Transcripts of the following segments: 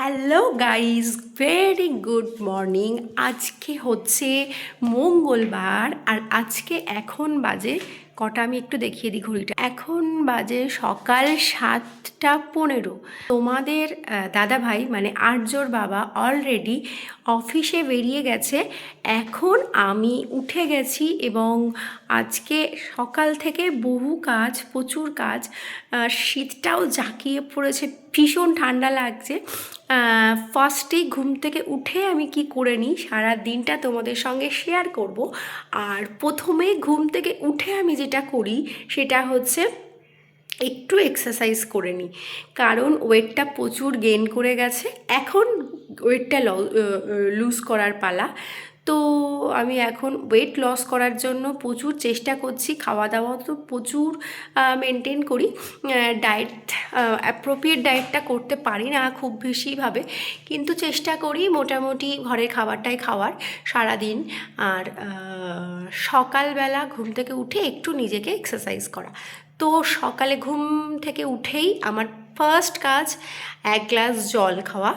Hello guys very good morning আজকে হচ্ছে মঙ্গলবার আর আজকে এখন বাজে কটা? আমি একটু দেখিয়ে দিই ঘড়িটা। এখন বাজে সকাল সাতটা পনেরো। তোমাদের দাদা ভাই মানে আর্যর বাবা অলরেডি অফিসে বেরিয়ে গেছে। এখন আমি উঠে গেছি এবং আজকে সকাল থেকে বহু কাজ, প্রচুর কাজ শীতটাও জাঁকিয়ে পড়েছে। ভীষণ ঠান্ডা লাগছে। ফার্স্টেই ঘুম থেকে উঠে আমি কি করে নিই? সারা দিনটা তোমাদের সঙ্গে শেয়ার করব। আর প্রথমে ঘুম থেকে উঠে আমি যেটা করি, সেটা হচ্ছে একটু এক্সারসাইজ করে নিই। কারণ ওয়েটটা প্রচুর গেন করে গেছে। এখন ওয়েটটা লুজ করার পালা। তো আমি এখন ওয়েট লস করার জন্য প্রচুর চেষ্টা করছি খাওয়া দাওয়া তো প্রচুর মেনটেন করি। ডায়েট অ্যাপ্রোপ্রিয়েট ডায়েটটা করতে পারি না খুব বেশিভাবে, কিন্তু চেষ্টা করি মোটামুটি ঘরের খাবারটাই খাওয়ার সারাদিন। আর সকালবেলা ঘুম থেকে উঠে একটু নিজেকে এক্সারসাইজ করা। তো সকালে ঘুম থেকে উঠেই আমার ফার্স্ট কাজ এক গ্লাস জল খাওয়া।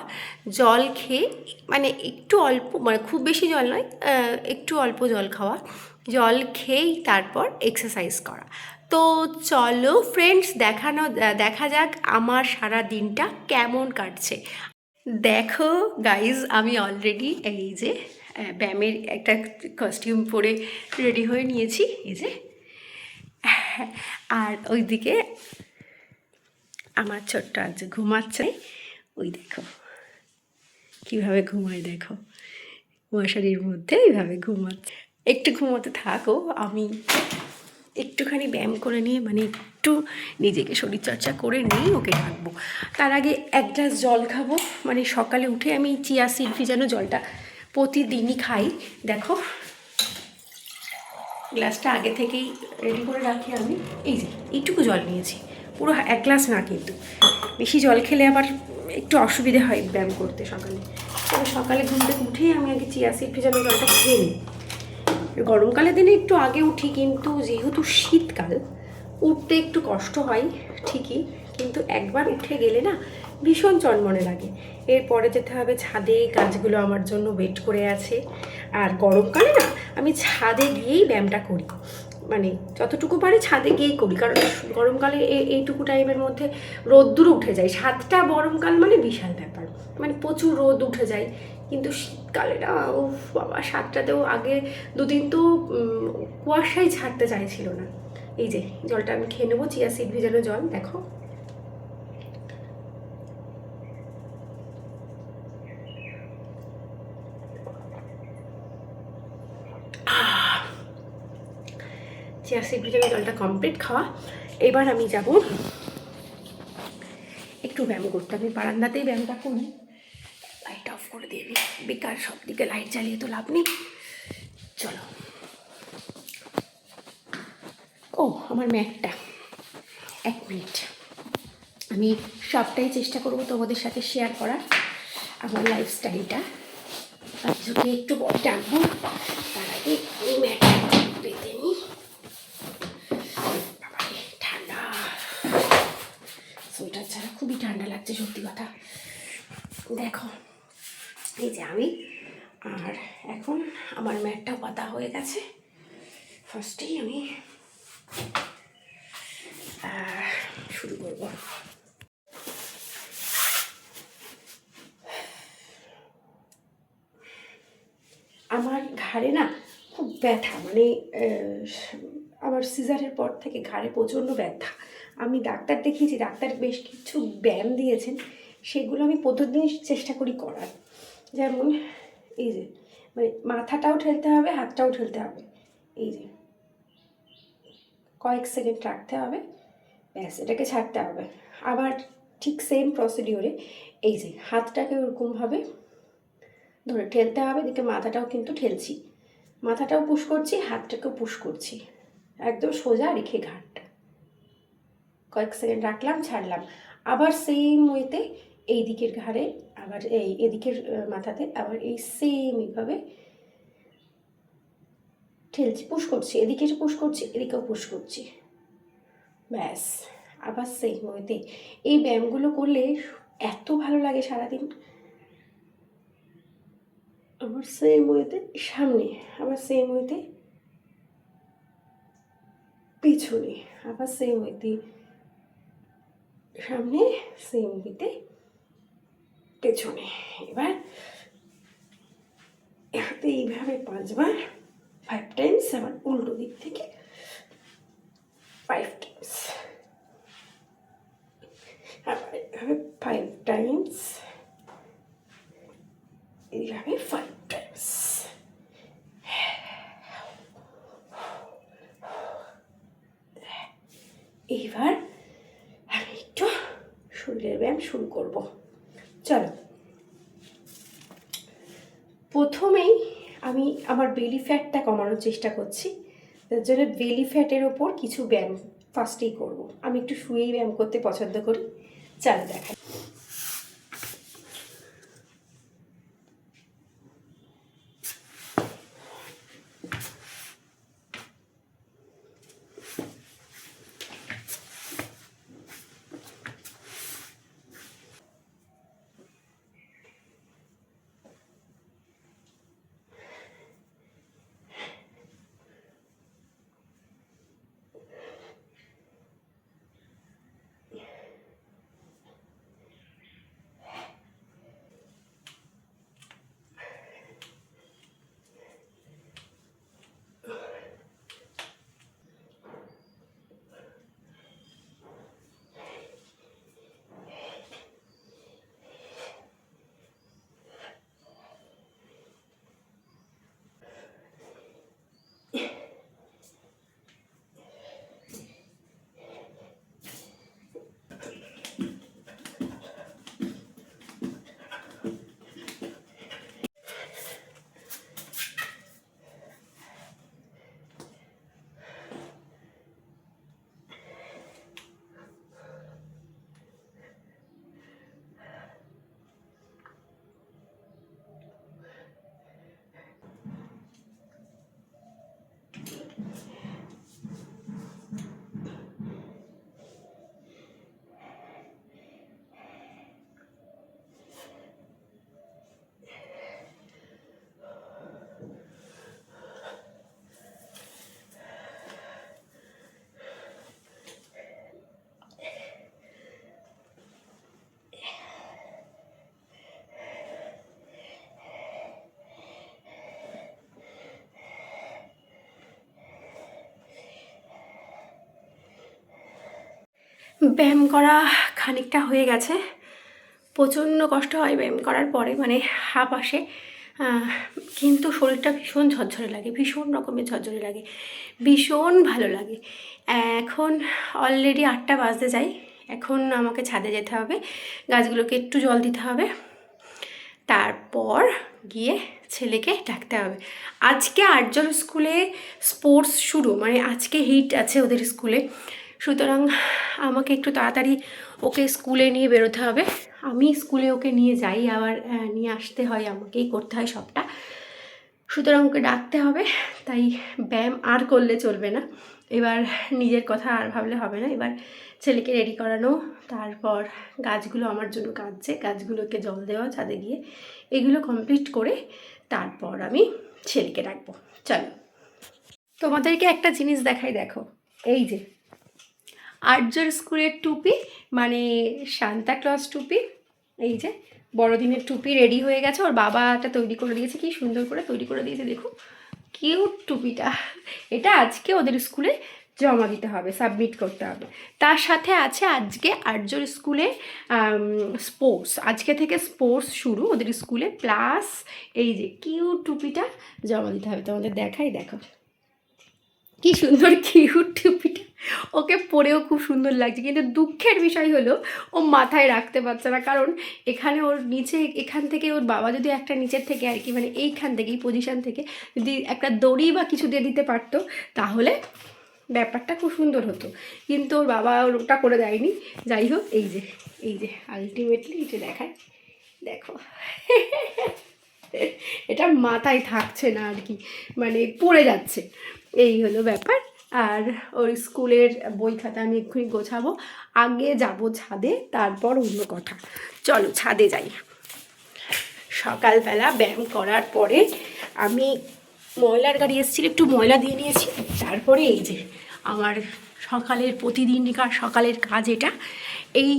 জল খেয়ে মানে একটু অল্প মানে খুব বেশি জল নয় একটু অল্প জল খাওয়া। জল খেয়েই তারপর এক্সারসাইজ করা। তো চলো ফ্রেন্ডস দেখানো, দেখা যাক আমার সারা দিনটা কেমন কাটছে। দেখো গাইজ আমি অলরেডি এই যে ব্যায়ামের একটা কস্টিউম পরে রেডি হয়ে নিয়েছি। এই যে আর ওইদিকে আমার ছোট্ট আজ ঘুমাচ্ছে। ওই দেখো, কীভাবে ঘুমায় দেখো। মশারির মধ্যে এইভাবে ঘুমাচ্ছে। একটু ঘুমোতে থাকো, আমি একটুখানি ব্যায়াম করে নিয়ে মানে একটু নিজেকে শরীরচর্চা করে নিয়েই ওকে রাখব তার আগে এক গ্লাস জল খাব। মানে সকালে উঠে আমি চিয়া সিড ভিজানো জলটা প্রতিদিনই খাই। দেখো গ্লাসটা আগে থেকেই রেডি করে রাখি আমি। এই যে, এইটুকু জল নিয়েছি। পুরো এক গ্লাস না কিন্তু। বেশি জল খেলে আবার একটু অসুবিধে হয় ব্যায়াম করতে সকালে। তবে সকালে ঘুম থেকে উঠেই আমি আগে চিয়া সিড ভেজানো জলটা খেয়ে নিই। গরমকালের দিনে একটু আগে উঠি কিন্তু যেহেতু শীতকাল, উঠতে একটু কষ্ট হয় ঠিকই। কিন্তু একবার উঠে গেলে না ভীষণ চনমনে লাগে। এরপরে যেতে হবে ছাদে গাছগুলো আমার জন্য ওয়েট করে আছে। আর গরমকালে না আমি ছাদে গিয়েই ব্যায়ামটা করি। মানে যতটুকু পারি ছাদে গিয়েই করি। কারণ গরমকালে এইটুকু টাইমের মধ্যে রোদ্দুর উঠে যায়। সাতটা গরমকাল মানে বিশাল ব্যাপার। মানে প্রচুর রোদ উঠে যায়। কিন্তু শীতকালে না ও বাবা সাতটাতেও আগে দুদিন তো উম, কুয়াশাই ছাড়তে চাইছিল না। এই যে জলটা আমি খেয়ে নেব চিয়া সিড ভেজানো জল দেখো। চিয়া সিড ভেজানো জলটা কমপ্লিট খাওয়া। এবার আমি যাব একটু ব্যায়াম করতে। আমি বারান্দাতেই ব্যায়ামটা করি। লাইট অফ করে দিয়ে দিই। বেকার সব দিকে লাইট জ্বালিয়ে তো লাভ নেই। চলো। ও, আমার ম্যাটটা। এক মিনিট। আমি সবটাই চেষ্টা করব তোমাদের সাথে শেয়ার করার, আমার লাইফস্টাইলটা যদি একটু বড় টানবো তার আগে আমি ম্যাটটা পেতে নিই বাবারে, ঠান্ডা সোয়েটার ছাড়া খুবই ঠান্ডা লাগছে সত্যি কথা দেখো এই যে আমি আর এখন আমার ম্যাটটা পাতা হয়ে গেছে। ফার্স্টেই আমি শুরু করব। আমার ঘাড়ে না খুব ব্যথা মানে আমার সিজারের পর থেকে ঘাড়ে প্রচণ্ড ব্যথা। আমি ডাক্তার দেখিয়েছি, ডাক্তার বেশ কিছু ব্যায়াম দিয়েছেন, সেগুলো আমি প্রতিদিন চেষ্টা করি করার। যেমন, এই যে মানে মাথাটাও ঠেলতে হবে, হাতটাও ঠেলতে হবে। এই যে। কয়েক সেকেন্ড রাখতে হবে। ব্যাস, এটাকে ছাড়তে হবে। আবার ঠিক সেম প্রসিডিওরে এই যে, হাতটাকে ওরকমভাবে ধরে ঠেলতে হবে, এদিকে মাথাটাও কিন্তু ঠেলছি। মাথাটাও পুশ করছি, হাতটাকেও পুশ করছি। একদম সোজা রেখে ঘাটটা কয়েক সেকেন্ড রাখলাম, ছাড়লাম। আবার সেম ওয়েতে এই দিকের ঘাড়ে আবার এই এদিকের মাথাতে আবার এই সেম এইভাবে ঠেলছি পুশ করছি এদিকে পুশ করছি, এদিকেও পুশ করছি। ব্যাস, আবার সেই ওয়েতে এই ব্যায়ামগুলো করলে এত ভালো লাগে সারাদিন। আবার সেম ওয়েতে সামনে, আবার সেম ওয়েতে পিছনে, আবার সেম ওয়েতে সামনে সেম ওয়েতে পেছনে। এবার হাতে এইভাবে পাঁচবার ফাইভ টাইমস আবার উল্টো দিক থেকে ফাইভ টাইমস আবার এইভাবে ফাইভ টাইমস এইভাবে ফাইভ টাইমস এইবার আমি একটু শরীরের ব্যায়াম শুরু করব চলো প্রথমেই আমি আমার বেলি ফ্যাটটা কমানোর চেষ্টা করছি। তার জন্য বেলি ফ্যাটের ওপর কিছু ব্যায়াম ফার্স্টেই করব। আমি একটু শুয়েই ব্যায়াম করতে পছন্দ করি। চালু দেখা ব্যায়াম করা খানিকটা হয়ে গেছে। প্রচণ্ড কষ্ট হয় ব্যায়াম করার পরে মানে হাঁপ আসে। কিন্তু শরীরটা ভীষণ ঝরঝরে লাগে, ভীষণ রকমের ঝরঝরে লাগে, ভীষণ ভালো লাগে। এখন অলরেডি আটটা বাজতে যাই এখন আমাকে ছাদে যেতে হবে, গাছগুলোকে একটু জল দিতে হবে। তারপর গিয়ে ছেলেকে ডাকতে হবে। আজকে আটজন স্কুলে স্পোর্টস শুরু মানে আজকে হিট আছে ওদের স্কুলে। সুতরাং আমাকে একটু তাড়াতাড়ি ওকে স্কুলে নিয়ে বেরোতে হবে। আমি স্কুলে ওকে নিয়ে যাই, আবার নিয়ে আসতে হয়, আমাকেই করতে হয় সবটা। সুতরাং ওকে ডাকতে হবে, তাই ব্যায়াম আর করলে চলবে না। এবার নিজের কথা আর ভাবলে হবে না। এবার ছেলেকে রেডি করানো, তারপর গাছগুলো আমার জন্য কাঁদছে। গাছগুলোকে জল দেওয়া, ছাদে গিয়ে এগুলো কমপ্লিট করে তারপর আমি ছেলেকে ডাকবো। চলো। তোমাদেরকে একটা জিনিস দেখাই, দেখো। এই যে আর্যর স্কুলের টুপি মানে সান্তা ক্লজ টুপি, এই যে বড়দিনের টুপি রেডি হয়ে গেছে, ওর বাবাটা তৈরি করে দিয়েছে, কি সুন্দর করে তৈরি করে দিয়েছে, দেখো। কিউট টুপিটা। এটা আজকে ওদের স্কুলে জমা দিতে হবে, সাবমিট করতে হবে। তার সাথে আছে আজকে আর্যর স্কুলে স্পোর্টস। আজকে থেকে স্পোর্টস শুরু ওদের স্কুলে, প্লাস এই যে কিউট টুপিটা জমা দিতে হবে। তোমাদের দেখাই, দেখো। কি সুন্দর, কিউট টুপিটা ওকে পরেও খুব সুন্দর লাগছে। কিন্তু দুঃখের বিষয় হলো, ও মাথায় রাখতে পারছে না। কারণ এখানে ওর নিচে, এখান থেকে ওর বাবা যদি একটা নিচের থেকে আর কি মানে এইখান থেকে, এই পজিশান থেকে যদি একটা দড়ি বা কিছু দিয়ে দিতে পারতো, তাহলে ব্যাপারটা খুব সুন্দর হতো। কিন্তু ওর বাবা ওটা করে দেয়নি। যাই হোক, এই যে এই যে আলটিমেটলি এই যে দেখায়, দেখো। এটা মাথায় থাকছে না আর কি মানে পড়ে যাচ্ছে। এই হলো ব্যাপার। আর ওই স্কুলের বই খাতা আমি এক্ষুনি গোছাবো। আগে যাব ছাদে, তারপর অন্য কথা। চলো ছাদে যাই। সকালবেলা ব্যায়াম করার পরে আমি ময়লার গাড়ি এসেছিল, একটু ময়লা দিয়ে নিয়েছি। তারপরে এই যে আমার সকালের প্রতিদিনকার সকালের কাজ এটা, এই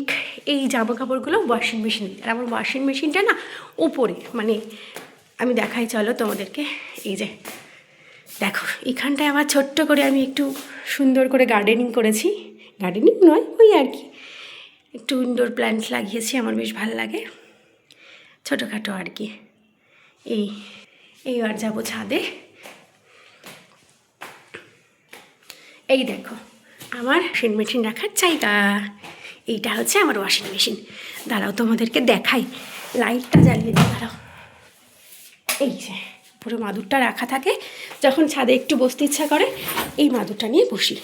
এই জামা কাপড়গুলো ওয়াশিং মেশিন আর আমার ওয়াশিং মেশিনটা না উপরে মানে আমি দেখাই, চলো তোমাদেরকে। এই যে দেখো, এখানটায় আবার ছোট্ট করে আমি একটু সুন্দর করে গার্ডেনিং করেছি। গার্ডেনিং নয়, ওই আর কি। একটু ইনডোর প্ল্যান্ট লাগিয়েছি, আমার বেশ ভালো লাগে। ছোটোখাটো আর কি। এই এইবার যাব ছাদে। এই দেখো, আমার ওয়াশিং মেশিন রাখার জায়গা এইটা হচ্ছে আমার ওয়াশিং মেশিন দাঁড়াও তোমাদেরকে দেখাই। লাইটটা জ্বালিয়ে দাঁড়াও। এই যে। পুরো মাদুরটা রাখা থাকে। যখন ছাদে একটু বসতে ইচ্ছা করে, এই মাদুরটা নিয়ে বসি।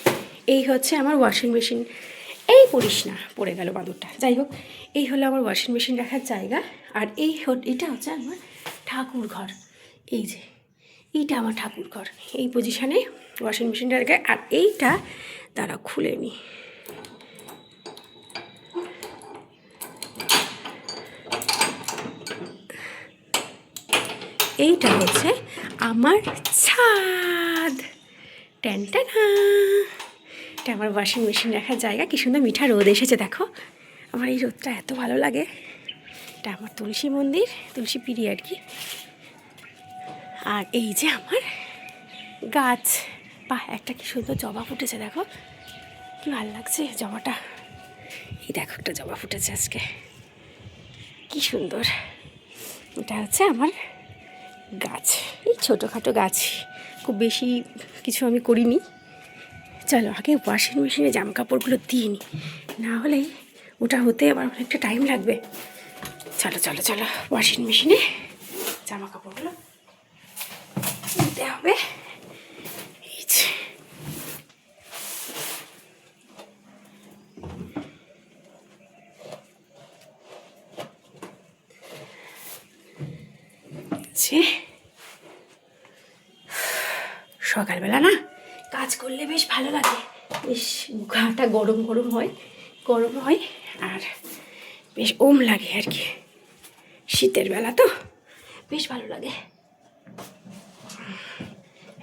এই হচ্ছে আমার ওয়াশিং মেশিন এই পড়িস না, পড়ে গেল মাদুরটা। যাই হোক, এই হলো আমার ওয়াশিং মেশিন রাখার জায়গা। আর এই এটা হচ্ছে আমার ঠাকুর ঘর। এই যে, এইটা আমার ঠাকুর ঘর। এই পজিশানে ওয়াশিং মেশিনটা রেখে আর এইটা তারা খুলে নি। এইটা হচ্ছে আমার ছাদ। ট্যান্টানা এটা আমার ওয়াশিং মেশিন রাখার জায়গা। কি সুন্দর মিঠা রোদ এসেছে, দেখো। আমার এই রোদটা এত ভালো লাগে। এটা আমার তুলসী মন্দির, তুলসী পিড়ি আর কি। আর এই যে আমার গাছ। বাহ, একটা কি সুন্দর জবা ফুটেছে, দেখো। কি ভালো লাগছে জবাটা। এই দেখো একটা জবা ফুটেছে আজকে। কি সুন্দর। এটা হচ্ছে আমার গাছ। এই ছোটোখাটো গাছ। খুব বেশি কিছু আমি করিনি। চলো, আগে ওয়াশিং মেশিনে জামা কাপড়গুলো দিয়ে নিই না হলে ওটা হতে আবার অনেকটা টাইম লাগবে। চলো চলো চলো ওয়াশিং মেশিনে জামা কাপড়গুলো দিতে হবে এই যে যে সকালবেলা না কাজ করলে বেশ ভালো লাগে। বেশ গাটা গরম গরম হয় গরম হয় আর বেশ ওম লাগে আর কি। শীতের বেলা তো বেশ ভালো লাগে।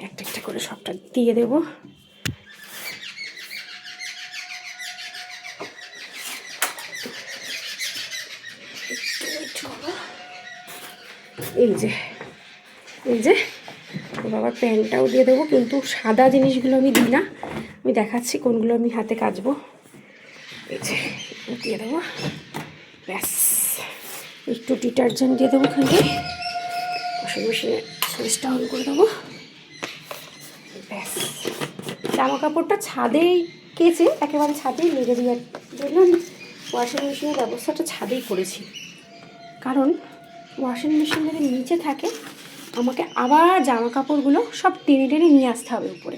একটা একটা করে সবটা দিয়ে দেবো একটু একটু বাবা। এই যে এই যে ও বাবার প্যান্টটাও দিয়ে দেবো, কিন্তু সাদা জিনিসগুলো আমি দিই না। আমি দেখাচ্ছি কোনগুলো আমি হাতে কাচবো। এই যে, দিয়ে দেবো। ব্যাস, একটু ডিটারজেন্ট দিয়ে দেবো ওখানে। ওয়াশিং মেশিনে সুইচটা অন করে দেবো। ব্যাস জামা কাপড়টা ছাদেই কেচে, একেবারে ছাদেই মেরে দেওয়ার জন্য আমি ওয়াশিং মেশিনের ব্যবস্থাটা ছাদেই করেছি। কারণ ওয়াশিং মেশিন যদি নিচে থাকে, আমাকে আবার জামা কাপড়গুলো সব টেনে টেনে নিয়ে আসতে হবে উপরে।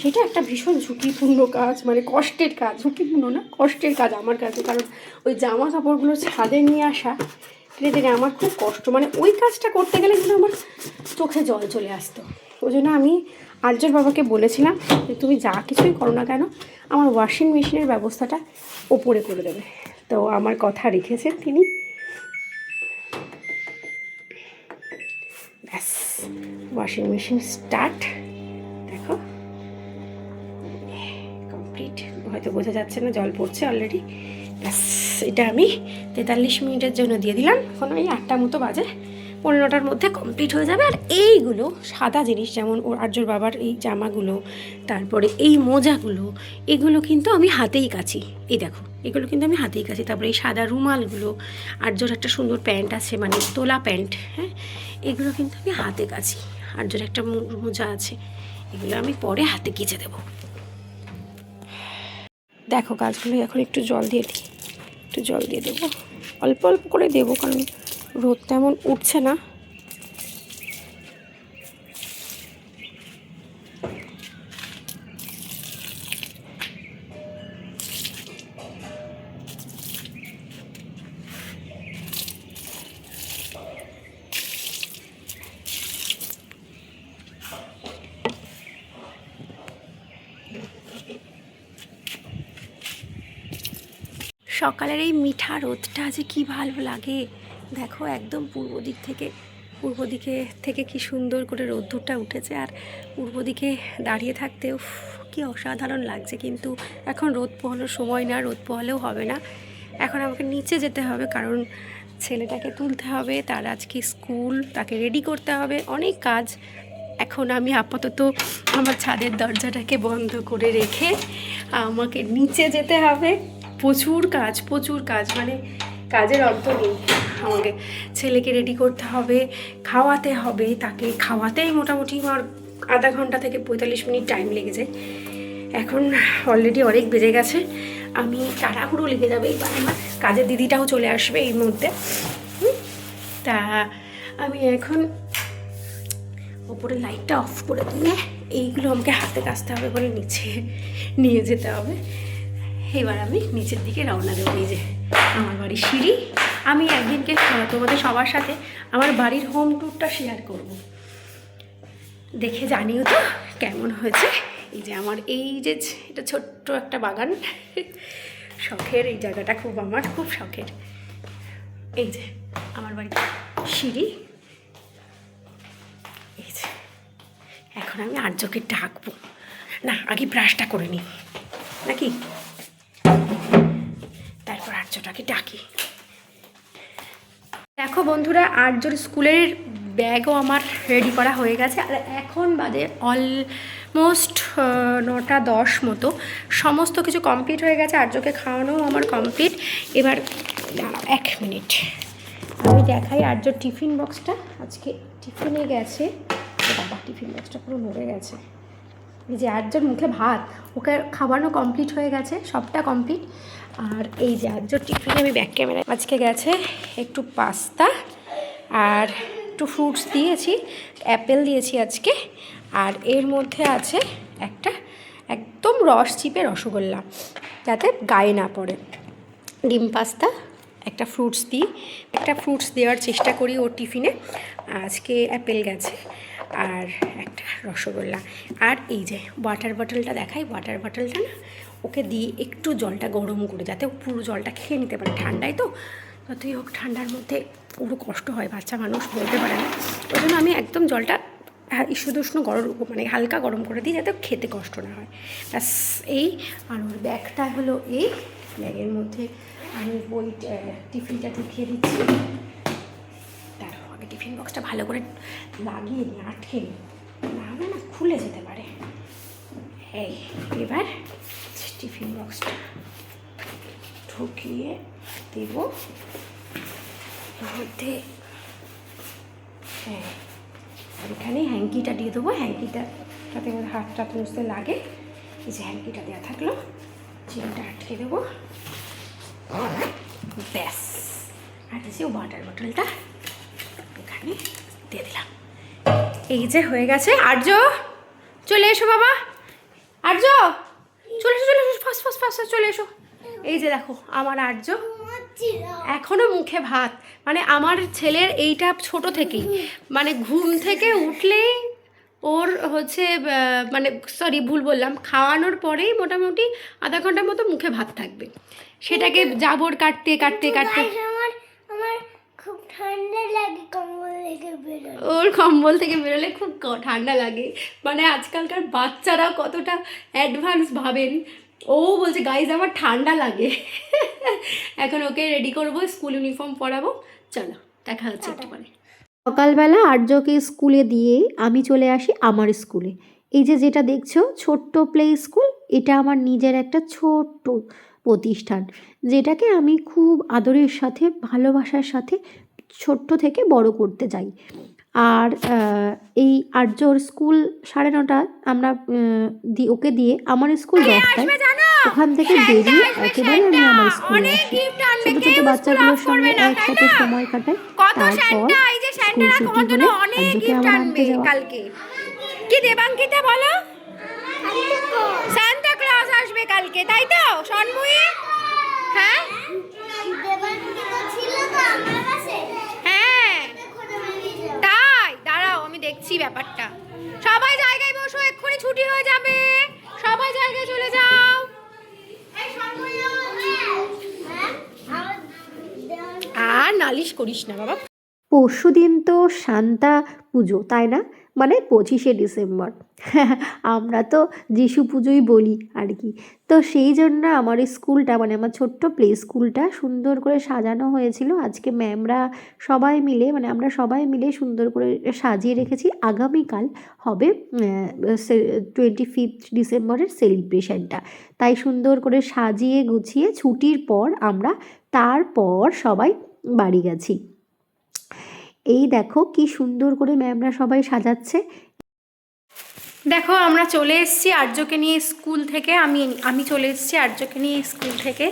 সেটা একটা ভীষণ ঝুঁকিপূর্ণ কাজ মানে কষ্টের কাজ, ঝুঁকিপূর্ণ না, কষ্টের কাজ আমার কাছে, কারণ ওই জামা কাপড়গুলো ছাদে নিয়ে আসা, টেনে টেনে আমার খুব কষ্ট মানে ওই কাজটা করতে গেলে কিন্তু আমার চোখে জল চলে আসতো। ওই জন্য আমি আর্যর বাবাকে বলেছিলাম যে, তুমি যা কিছুই করো না কেন, আমার ওয়াশিং মেশিনের ব্যবস্থাটা ওপরে করে দেবে। তো আমার কথা রেখেছেন তিনি। ব্যাস ওয়াশিং মেশিন স্টার্ট দেখো। কমপ্লিট হয়তো বোঝা যাচ্ছে না, জল পড়ছে অলরেডি ব্যাস, এটা আমি তেতাল্লিশ মিনিটের জন্য দিয়ে দিলাম। এখন ওই আটটা মতো বাজে। পনেরোটার মধ্যে কমপ্লিট হয়ে যাবে। আর এইগুলো, সাদা জিনিস যেমন ওর আর্যর বাবার এই জামাগুলো, তারপরে এই মোজাগুলো, এগুলো কিন্তু আমি হাতেই কাছি এই দেখো, এগুলো কিন্তু আমি হাতেই কাছি তারপরে এই সাদা রুমালগুলো, আর্যর একটা সুন্দর প্যান্ট আছে মানে তোলা প্যান্ট হ্যাঁ? এগুলো কিন্তু আমি হাতে কাছি আর্যর একটা মোজা আছে, এগুলো আমি পরে হাতে কেচে দেবো। দেখো, গাছগুলো এখন একটু জল দিয়ে দিই। একটু জল দিয়ে দেবো। অল্প অল্প করে দেবো, কারণ রোদ তেমন উঠছে না। সকালের এই মিঠা রোদটা যে কি ভালো লাগে। দেখো, একদম পূর্ব দিক থেকে, পূর্ব দিকে থেকে কি সুন্দর করে রোদ্দুরটা উঠেছে। আর পূর্ব দিকে দাঁড়িয়ে থাকতেও কি অসাধারণ লাগছে। কিন্তু এখন রোদ পোহানোর সময় না, রোদ পোহালেও হবে না। এখন আমাকে নিচে যেতে হবে, কারণ ছেলেটাকে তুলতে হবে, তার আজকে স্কুল, তাকে রেডি করতে হবে। অনেক কাজ এখন আমি আপাতত আমার ছাদের দরজাটাকে বন্ধ করে রেখে আমাকে নিচে যেতে হবে। প্রচুর কাজ প্রচুর কাজ। মানে কাজের অন্ত নেই। আমাকে ছেলেকে রেডি করতে হবে, খাওয়াতে হবে, তাকে খাওয়াতেই মোটামুটি আমার আধা ঘণ্টা থেকে পঁয়তাল্লিশ মিনিট টাইম লেগে যায়। এখন অলরেডি অনেক বেজে গেছে, আমি তাড়াহুড়ো লেগে যাবে। এইবার আমার কাজের দিদিটাও চলে আসবে এই মুহূর্তে। তা আমি এখন ওপরে লাইটটা অফ করে দিয়ে এইগুলো আমাকে হাতে কাচতে হবে বলে নিচে নিয়ে যেতে হবে। এবার আমি নিচের দিকে রওনা দেবো যে আমার বাড়ির সিঁড়ি। আমি একদিনকে তোমাদের সবার সাথে আমার বাড়ির হোম ট্যুরটা শেয়ার করব। দেখে জানিও তো কেমন হয়েছে। এই যে আমার, এই যে এটা ছোট্ট একটা বাগান। শখের এই জায়গাটা খুব আমার, খুব শখের। এই যে আমার বাড়ির সিঁড়ি। এই যে, এখন আমি আর্যকে ডাকবো। না, আগে ব্রাশটা করে নিই নাকি? আর্যটাকে ডাকি। দেখো বন্ধুরা আর্যর স্কুলের ব্যাগও আমার রেডি করা হয়ে গেছে। আর এখন বাদে অলমোস্ট নটা দশ মতো। সমস্ত কিছু কমপ্লিট হয়ে গেছে আর্যকে খাওয়ানোও আমার কমপ্লিট এবার এক মিনিট আমি দেখাই আর্যর টিফিন বক্সটা আজকে টিফিনে গেছে। বাবা, টিফিন বক্সটা পুরো নড়ে গেছে। যে আর্যর মুখে ভাত, ওকে খাওয়ানো কমপ্লিট হয়ে গেছে, সবটা কমপ্লিট আর এই যে আর্যর টিফিনে, আমি ব্যাক ক্যামেরায় আজকে গেছে একটু পাস্তা আর একটু ফ্রুটস দিয়েছি অ্যাপেল দিয়েছি আজকে। আর এর মধ্যে আছে একটা একদম রস চিপে রসগোল্লা, যাতে গায়ে না পড়ে। ডিম পাস্তা, একটা ফ্রুটস দিই। একটা ফ্রুটস দেওয়ার চেষ্টা করি ওর টিফিনে। আজকে অ্যাপেল গেছে। আর একটা রসগোল্লা। আর এই যে ওয়াটার বটলটা দেখাই ওয়াটার বটলটা না ওকে দিয়ে একটু জলটা গরম করে যাতে পুরো জলটা খেয়ে নিতে পারে। ঠান্ডায় তো যতই হোক ঠান্ডার মধ্যে পুরো কষ্ট হয় বাচ্চা মানুষ বলতে পারে না। ওই জন্য আমি একদম জলটা হ্যাঁ ইস্যুদুষ্ণ গরম মানে হালকা গরম করে দিই যাতে খেতে কষ্ট না হয়। ব্যাস এই আর ওর ব্যাগটা হলো এই। ব্যাগের মধ্যে আমি আহ, টিফিনটা ঢুকিয়ে দিচ্ছি। বক্সটা ভালো করে লাগিয়ে নিই আটকে নিই। না না খুলে যেতে পারে। এই, এবার টিফিন বক্সটা ঢুকিয়ে দেব। মধ্যে হ্যাঁ এখানে হ্যাঙ্কিটা দিয়ে দেবো। হ্যাঙ্কিটা আমার হাতটা মুছতে লাগে। এই যে হ্যাঙ্কিটা দেওয়া থাকল, চিনটা আটকে দেবো। ব্যাস। আর যে ওয়াটার বটলটা এখানে দিয়ে দিলাম। এই যে হয়ে গেছে। আর্য, চলে এসো বাবা। আর্য, চলে এসো চলে এসো, ফাস্ট ফাস্ট ফাস্ট, চলে এসো। এই যে দেখো, আমার আর্য। এখনও মুখে ভাত। মানে আমার ছেলের এইটা ছোট থেকেই। মানে ঘুম থেকে উঠলেই ওর হচ্ছে মানে সরি ভুল বললাম। খাওয়ানোর পরেই মোটামুটি আধা ঘণ্টার মতো মুখে ভাত থাকবে। সেটাকে জাবর কাটতে কাটতে কাটতে। খুব ঠান্ডা লাগে কম্বল লেগে বেরোয় ওর কম্বল থেকে বেরোলে খুব ঠান্ডা লাগে। মানে আজকালকার বাচ্চারা কতটা অ্যাডভান্স ভাবেন। ও বলছে গাইজ আমার ঠান্ডা লাগে। এখন ওকে রেডি করব স্কুল ইউনিফর্ম পরাবো। চলো দেখা হচ্ছে একটু পরে সকালবেলা আর্যকে স্কুলে দিয়ে আমি চলে আসি আমার স্কুলে এই যে যেটা দেখছ ছোট্ট প্লে স্কুল এটা আমার নিজের একটা ছোট্ট প্রতিষ্ঠান যেটাকে আমি খুব আদরের সাথে ভালোবাসার সাথে ছোট্ট থেকে বড় করতে যাই আর এই আর্যর স্কুল সাড়ে নটা আমরা দি ওকে দিয়ে আমার স্কুল দশটায় ওখান থেকে বেরিয়ে একেবারে আমি আমার স্কুলে আসি। ছোট ছোট বাচ্চাগুলোর সঙ্গে একসাথে সময় কাটাই তারপর স্কুল ছুটি হলে আর্যকে আবার আনতে যাওয়া। কি দেবাঙ্কিতা বলো? কালকে, তাই তো? সন্ময়ী হ্যাঁ? হ্যাঁ। তাই? দাঁড়াও, আমি দেখছি ব্যাপারটা। সবাই জায়গায় বসো, এক্ষুনি ছুটি হয়ে যাবে। সবাই জায়গায় চলে যাও। আর নালিশ করিস না, বাবা। পরশু দিন তো শান্তা পুজো, তাই না? মানে পঁচিশে ডিসেম্বর। আমরা তো যিশু পুজোই বলি আর কি। তো সেই জন্য আমার স্কুলটা মানে আমার ছোট্ট প্লে স্কুলটা সুন্দর করে সাজানো হয়েছিল। আজকে ম্যামরা সবাই মিলে মানে আমরা সবাই মিলে সুন্দর করে সাজিয়ে রেখেছি। আগামীকাল হবে টোয়েন্টি ফিফথ ডিসেম্বরের সেলিব্রেশনটা তাই সুন্দর করে সাজিয়ে গুছিয়ে ছুটির পর আমরা তারপর সবাই বাড়ি গেছি। এই দেখো কি সুন্দর করে ম্যামরা সবাই সাজাচ্ছে। দেখো আমরা চলে এসেছি আর্যকে নিয়ে স্কুল থেকে। আমি আমি চলে এসেছি আর্যকে নিয়ে স্কুল থেকে।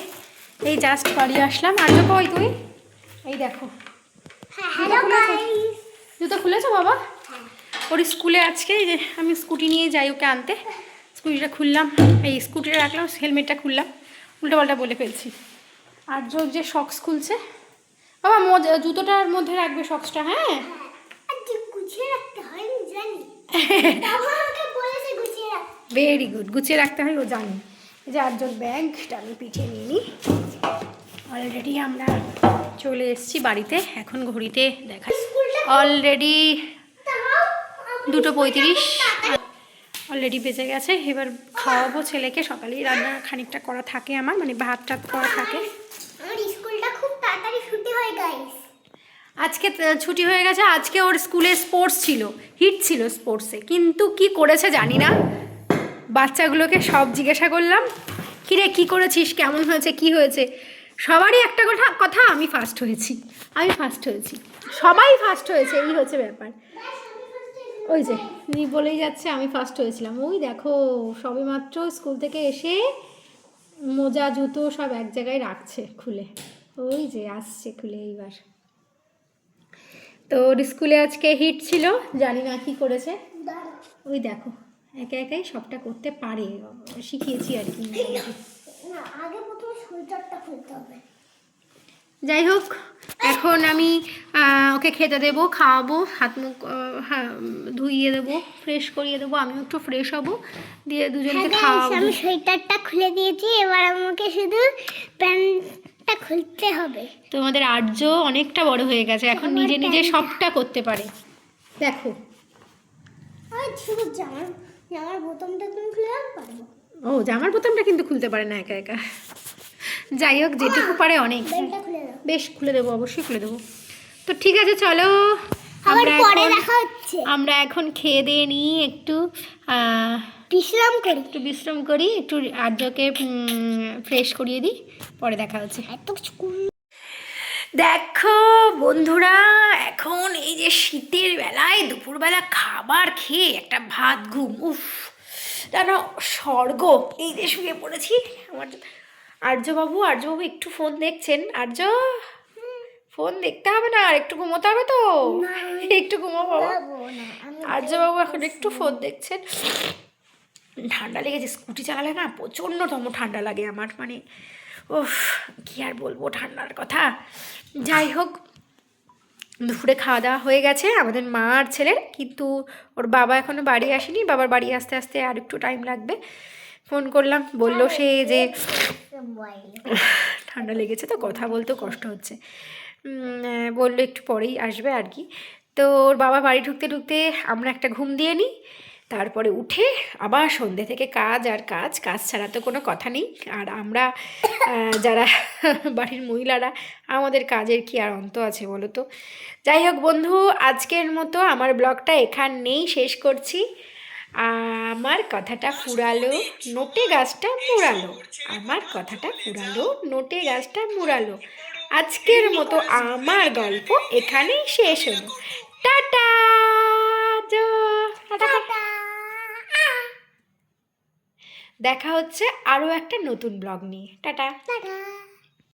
এই জাস্ট বাড়ি আসলাম। আর্য কই তুই? এই দেখো। হ্যালো জুতো খুলেছো? বাবা? ওর স্কুলে আজকে এই যে আমি স্কুটি নিয়ে যাই ওকে আনতে। স্কুটিটা খুললাম। এই স্কুটিটা রাখলাম হেলমেটটা খুললাম। উল্টো পাল্টা বলে ফেলছি। আর্য যে শখ খুলছে বাবা মোজ- জুতোটার মধ্যে রাখবে সক্সটা হ্যাঁ? হয় ভেরি গুড গুছিয়ে রাখতে হয় ও জানি। এই যে আর্যর ব্যাগটা আমি পিঠে নিয়ে নিই। অলরেডি আমরা চলে এসেছি বাড়িতে। এখন ঘড়িতে দেখা অলরেডি দুটো পঁয়ত্রিশ। অলরেডি বেজে গেছে। এবার খাওয়াবো ছেলেকে। সকালেই রান্না খানিকটা করা থাকে আমার মানে ভাত টাত করা থাকে আমার স্কুলটা খুব তাড়াতাড়ি ছুটি হয় গাইস আজকে ছুটি হয়ে গেছে। আজকে ওর স্কুলে স্পোর্টস ছিল হিট ছিল স্পোর্টসে কিন্তু কি করেছে জানি না। বাচ্চাগুলোকে সব জিজ্ঞাসা করলাম, কিরে, কি করেছিস? কেমন হয়েছে? কি হয়েছে? সবারই একটা কথা কথা, আমি ফার্স্ট হয়েছি। আমি ফার্স্ট হয়েছি। সবাই ফার্স্ট হয়েছে, এই হচ্ছে ব্যাপার। ওই যে, নি বলেই যাচ্ছে, আমি ফার্স্ট হয়েছিলাম। ওই দেখো সবে মাত্র স্কুল থেকে এসে মোজা, জুতো সব এক জায়গায় রাখছে খুলে। ওই যে আসছে খুলে এইবার। তো ওর স্কুলে আজকে হিট ছিল জানি না কি করেছে। ওই দেখো একা একাই সবটা করতে পারে। শিখিয়েছি আর কি। আগে প্রথমে সোয়েটারটা খুলতে হবে যাই হোক এখন আমি আহ, ওকে খেতে দেবো খাওয়াবো হাত মুখ হ্যাঁ, ধুইয়ে দেবো ফ্রেশ করিয়ে দেবো আমিও একটু ফ্রেশ হব। দিয়ে দুজনকে খাওয়াবো। আমি সোয়েটারটা খুলে দিয়েছি এবার আমাকে শুধু প্যান্টটা খুলতে হবে। তোমাদের আর্য অনেকটা বড় হয়ে গেছে এখন নিজে নিজে সবটা করতে পারে। দেখো। শুধু জামার জামার বোতামটা তুমি খুলে পারব? ও জামার বোতামটা কিন্তু খুলতে পারে না একা একা। যাই হোক যেটুকু পারে অনেক। বেশ খুলে দেবো অবশ্যই খুলে দেবো। তো ঠিক আছে চলো। আমরা এখন- দেখা আমরা এখন খেয়ে দিয়ে নিই একটু আহ, বিশ্রাম করি। একটু বিশ্রাম করি একটু আর্যকে ফ্রেশ করিয়ে দিই পরে দেখা হচ্ছে। এত স্কুল দেখো বন্ধুরা এখন এই যে শীতের বেলায় দুপুরবেলা খাবার খেয়ে একটা ভাত ঘুম উফ যেন স্বর্গ। এই যে শুয়ে পড়েছি আমার আর্যবাবু আর্যবাবু একটু ফোন দেখছেন। আর্য ফোন দেখতে হবে না আর একটু ঘুমোতে হবে তো। একটু ঘুমো আর্যবাবু এখন একটু ফোন দেখছেন। ঠান্ডা লেগেছে, স্কুটি চালালে না প্রচণ্ডতম ঠান্ডা লাগে আমার মানে উফ, কী আর বলব ঠান্ডার কথা। যাই হোক, দুপুরে খাওয়া দাওয়া হয়ে গেছে, আমাদের মা আর ছেলের কিন্তু ওর বাবা এখনও বাড়ি আসেনি, বাবার বাড়ি আসতে আসতে আর একটু টাইম লাগবে। ফোন করলাম, বলল সে যে ঠান্ডা লেগেছে তো, কথা বলতেও কষ্ট হচ্ছে। বলল একটু পরেই আসবে আর কি। তো ওর বাবা বাড়ি ঢুকতে ঢুকতে আমরা একটা ঘুম দিয়ে নিই তারপরে উঠে আবার সন্ধ্যে থেকে কাজ আর কাজ কাজ ছাড়া তো কোনো কথা নেই। আর আমরা যারা বাড়ির মহিলারা, আমাদের কাজের কি আর অন্ত আছে বলো তো? যাই হোক বন্ধু, আজকের মতো আমার ব্লগটা এখানেই শেষ করছি। আমার কথাটা ফুরালো নোটে গাছটা মুড়ালো। আমার কথাটা ফুরালো নোটে গাছটা মুড়ালো। আজকের মতো আমার গল্প এখানেই শেষ হলো। টাটা! দেখা হচ্ছে আরও একটা নতুন ব্লগ নিয়ে। টাটা। টাটা।